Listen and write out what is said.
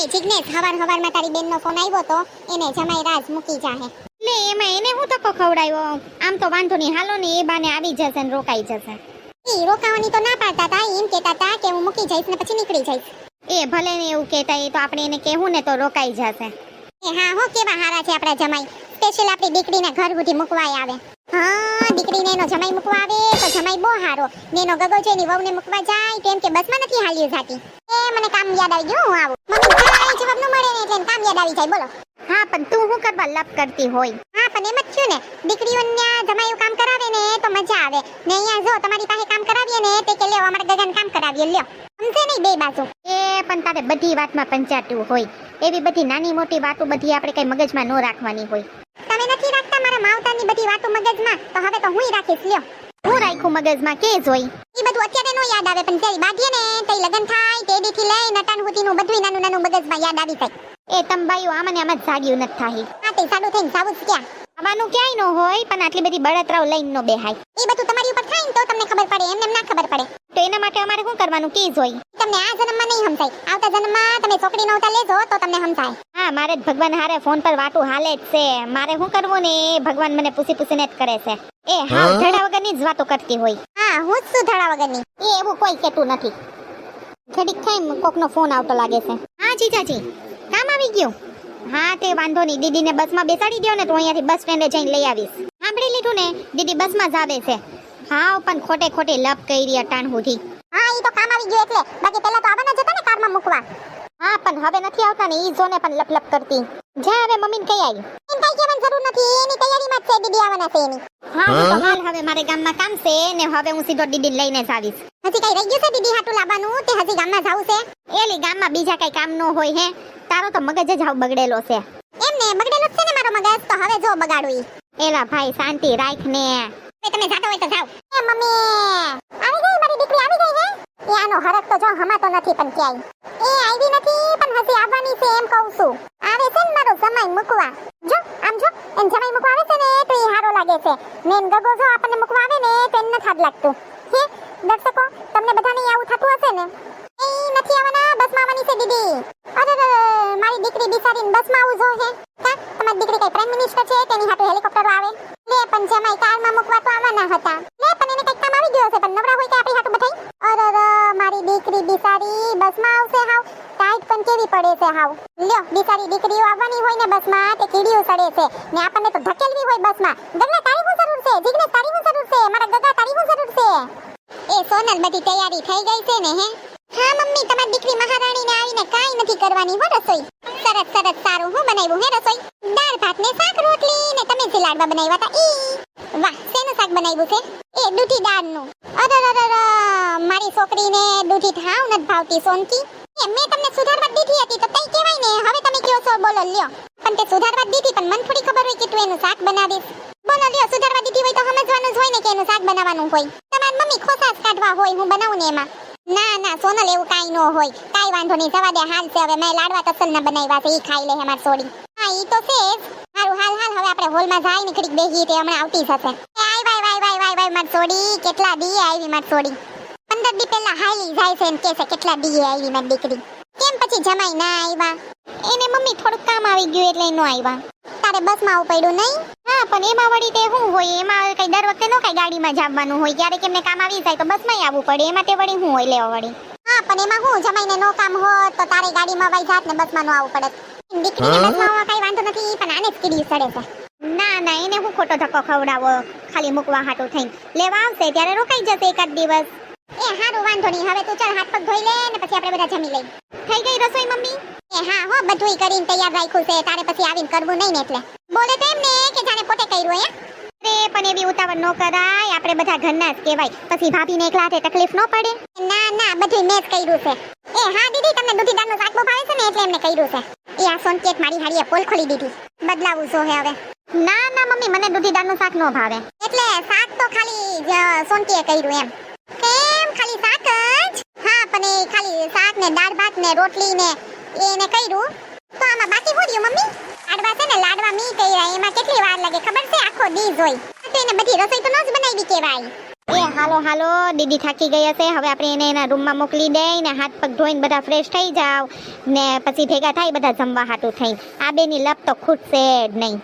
એ જિગ્નેશ હવાર હવારમાં તારી બેનનો ફોન આવ્યો તો એને જમાઈ રાજ મૂકી જાહે. લે એમાં એને હું ધક્કો ખવડાવ્યો આમ તો વાંધો નહીં હાલો ને એ બાને આવી જશે ને રોકાઈ જશે. એ રોકાવાની તો ના પાડતા હતા એમ કહેતા હતા કે હું મૂકી જઈશ ને પછી નીકળી જઈશ. એ ભલે ને એવું કહેતા એ તો આપણે એને કહેવું ને તો રોકાઈ જશે. એ હા હો કેવા હારા છે આપણા જમાઈ. સ્પેશિયલ આપણી દીકરીને ઘર સુધી મૂકવાય આવે. હા દીકરીને એનો જમાઈ મૂકવા આવે તો જમાઈ બહુ હારો. ને એનો ગગો છે એની વહુને મૂકવા જાય તો એમ કે બસમાં નથી હાલ્યું જાતી. એ મને કામ યાદ આવી ગયું હું આવું. મમ્મી કાંઈ જવાબ ન મળે ને એટલે કામ યાદ આવી જાય બોલો. હા પણ તું શું કરવા લપ કરતી હોય? હા પણ એમ જ થયું ને. દીકરીઓને જમાયું કામ કરાવે ને તો મજા આવે. ને અહીંયા જો તમારી પાસે કામ કરાવીએ ને તે કે લ્યો અમારે ગગન કામ કરાવીએ લ્યો. સમજે નહીં બે બાજુ. એ પણ તારે બધી વાતમાં પંચાટું હોય. એવી બધી નાની મોટી વાતો બધી આપણે કઈ મગજમાં ન રાખવાની હોય. તમે નથી રાખતા મારા માવતાની બધી વાતો મગજમાં? તો હવે તો હું રાખીશ લ્યો. હું રાખ્યું મગજમાં કે જોઈ? બધું અત્યારે નો યાદ આવે પણ જઈ બાંધીએ ને તઈ લગન થાય તે દીથી લઈ નટાણ હુતીનું બધું નાનું નાનું મગજમાં યાદ આવી જાય. એ તંબાઈઓ આમને આમ જ જાગ્યું નથી થાહી. હા તે સાડું થઈને સાવું જ ક્યાં? આવવાનું ક્યાંય ન હોય પણ આટલી બધી બળતરાઓ લઈને નો બેહાય. એ બધું તમારી ઉપર થાય ને તો તમને ખબર પડે એમને ના ખબર પડે. તો એના માટે અમારે શું કરવાનું? કે જોઈ? તમને આ જન્મમાં નહીં સમજાય. આવતા જન્મમાં તમે છોકરી નવતા લેજો તો તમને સમજાય. હા મારે જ ભગવાન હારે ફોન પર વાતું હાલે જ છે. મારે શું કરવું ને ભગવાન મને પૂછી પૂછીને જ કરે છે. એ હા? ધડા વગરની જ વાતો કરતી હોય. હા, હું જ વગર વગરની. એ એવું કોઈ કહેતું નથી. ઘડીક થાય કોકનો ફોન આવતો લાગે છે. હા, જીજાજી. કામ આવી ગયું? હા, તે વાંધો નહીં. દીદીને બસમાં બેસાડી દો ને તો અહીંયાથી બસ સ્ટેન્ડે જઈને લઈ આવીશ. સાંભળી લીધું ને? દીદી બસમાં જાવે છે. હા, પણ ખોટે ખોટે લપ કરી અટાણ સુધી. હા એ તો કામ આવી ગયું એટલે. બાકી પહેલા તો આવવાના જતા ને કારમાં મૂકવા. હા, પણ હવે નથી આવતા ને એ જોને પણ લપ લપ કરતી. જા હવે મમ્મીને કહી આવી એમ કઈ કહેવાની જરૂર નથી એની તૈયારીમાં જ છે દીદી આવવાના છે એની. હા હું? તો હાલ હવે મારે ગામમાં કામ છે ને હવે હું સીધો દીદી લઈને જ આવીશ. હજી કઈ રહી ગયું છે દીદી હાટું લાવવાનું? તે હજી ગામમાં જાવું છે? એલી ગામમાં બીજા કઈ કામ ન હોય હે. તારો તો મગજ જ હાવ બગડેલો છે. એમ ને બગડેલો છે ને મારો મગજ? તો હવે જો બગાડું ઈ. એલા ભાઈ શાંતિ રાખ ને. હવે તમે જાતો હોય તો જાવ એ મમ્મી આવી ગઈ મારી દીકરી આવી ગઈ હે? એ આનો હરક તો જો હમાતો નથી પણ ક્યાંય. એ આવી નથી પણ હજી આવવાની છે એમ કહું છું. આવે છે ને મારો સમય મૂકવા? જો, આમ જો એન જમાઈ મૂકવા આવે છે ને તો એ હારો લાગે છે. ને એન ગગો જો આપણને મૂકવા આવે ને તો એને હાથ લાગતું. હે, દર્શકો, તમને બધાને આવું થતું હશે ને? એ નથી આવવાના, બસમાં આવવાની છે દીદી. અરે મારી દીકરી બિચારીને બસમાં આવું જો, હે. કા તમારી દીકરી કઈ પ્રાઇમ મિનિસ્ટર છે? તેની હાટુ હેલિકોપ્ટર આવે. લે, પણ જમાઈ કારમાં મૂકવા તો આવવાના હતા. લે, પણ એને પણ કેવી પડે છે હાવ? લ્યો, બિચારી દીકરીઓ આવવાની હોય ને બસમાં, તે કીડીઓ સડે છે. ને આપણને તો ધકેલવી હોય બસમાં. ગગલા તારી હું જરૂર છે. જીગને તારી હું જરૂર છે. મારા ગગા તારી હું જરૂર છે. એ સોનલ બધી તૈયારી થઈ ગઈ છે ને, હે? હા, મમ્મી, તમારી દીકરી મહારાણીને આવીને કાઈ નથી કરવાની, હો, રસોઈ. સરસ સરસ, સારું, હું બનાવ્યું, હે, રસોઈ. દાળ, ભાત ને શાક, રોટલી ને તમે જે બનાવ્યા હતા. ઈ. વાહ શાક બનાવ્યું છે? એ દૂધી દાળનું. અરે રે રે રે, મારી છોકરીને દૂધી થાવ નથી ભાવતી સોનકી. એ મેં તમને સુધારવા દીધી હતી તો તઈ કહેવાય ને. હવે તમે કયો છો બોલો લ્યો. પણ તે સુધારવા દીધી પણ મને થોડી ખબર હોય કે તું એનું શાક બનાવીશ. બોલો લ્યો સુધારવા દીધી હોય તો સમજવાનું જ હોય ને કે એનું શાક બનાવવાનું હોય. તમારી મમ્મી ખોસા કાઢવા હોય હું બનાવું ને એમાં. ના ના સોનલ એવું કાંઈ ન હોય. કાંઈ વાંધો નહીં જવા દે હાલ છે હવે મેં લાડવા તસલ ના બનાવ્યા છે ઈ ખાઈ લે અમાર સોડી હા ઈ તો છે હારું હાલ હાલ હવે આપણે હોલમાં જાય ને ઘડીક બેહી તે હમણાં આવતી એ આય વાય વાય વાય માર સોડી કેટલા દી આવી માર પંદર દી પહેલા હાલી જાય છે એમ કે છે કેટલા દી આવી મારી દીકરી. કેમ પછી જમાઈ ના આવ્યા? એને મમ્મી થોડું કામ આવી ગયું એટલે નો આવ્યા. તારે બસમાં આવું પડ્યું નહીં? હા પણ એમાં વળી તે શું હોય? એમાં કઈ દર વખતે નો કઈ ગાડીમાં જ હોય. ક્યારેક એમને કામ આવી જાય તો બસમાં આવવું પડે. એમાં તે વળી શું હોય લેવા વળી? હા પણ એમાં હું જમાઈને નો કામ હોત તો તારે ગાડીમાં વઈ જાત ને બસમાં નો આવવું પડે દીકરીને બસમાં આવવા કઈ વાંધો નથી પણ આને જ કીડી સડે છે. હું ખોટો ધક્કો ખવડાવો ખાલી મૂકવા હાટું થઈને. લેવા આવશે ત્યારે રોકાઈ જશે એકાદ દિવસ. એ હારું વાંધો નહીં. હવે તું ચાલ હાથ પગ ધોઈ લે ને પછી આપણે બધા જમી લઈ થઈ ગઈ રસોઈ મમ્મી? એ હા હો બધુંય કરીને તૈયાર રાખ્યું છે. તારે પછી આવીને કરવું નહીં ને એટલે. બોલે તો એમ ને કે જાણે પોતે કર્યું હે અરે પણ એવી ઉતાવળ ન કરાય. આપણે બધા ઘરના જ કહેવાય. પછી ભાભીને એકલા હાથે તકલીફ ન પડે? ના ના બધી મેં જ કર્યું છે. એ હા દીદી તમને દૂધી દાળનું શાક બહુ ભાવે છે ને એટલે એમને કર્યું છે. એ આ સોનકેત મારી હાડીએ પોલ ખોલી દીધી. બદલાવું જો હે હવે? ના ના, મમ્મી, મને દૂધી દાળનું શાક નો ભાવે. એટલે શાક તો ખાલી જ, સોનકીએ કર્યું એમ. કેમ? ખાલી શાક જ? હા, પણ એ ખાલી શાક ને દાળ ભાત ને રોટલી ને એને કર્યું. તો આમાં બાકી શું રહ્યું, મમ્મી? લાડવા છે ને, લાડવા મી કર્યા. એમાં કેટલી વાર લાગે, ખબર છે? આખો દી જોઈ. એને બધી રસોઈ તો ન જ બનાવી કહેવાય. એ હાલો હાલો, દીદી થાકી ગઈ હશે. હવે આપણે એને એના રૂમમાં મોકલી દઈ ને હાથ પગ ધોઈને બધા ફ્રેશ થઈ જાવ ને પછી ભેગા થાય, બધા જમવા હાટું થઈ આ બેની લપ તો ખૂટશે જ નહીં.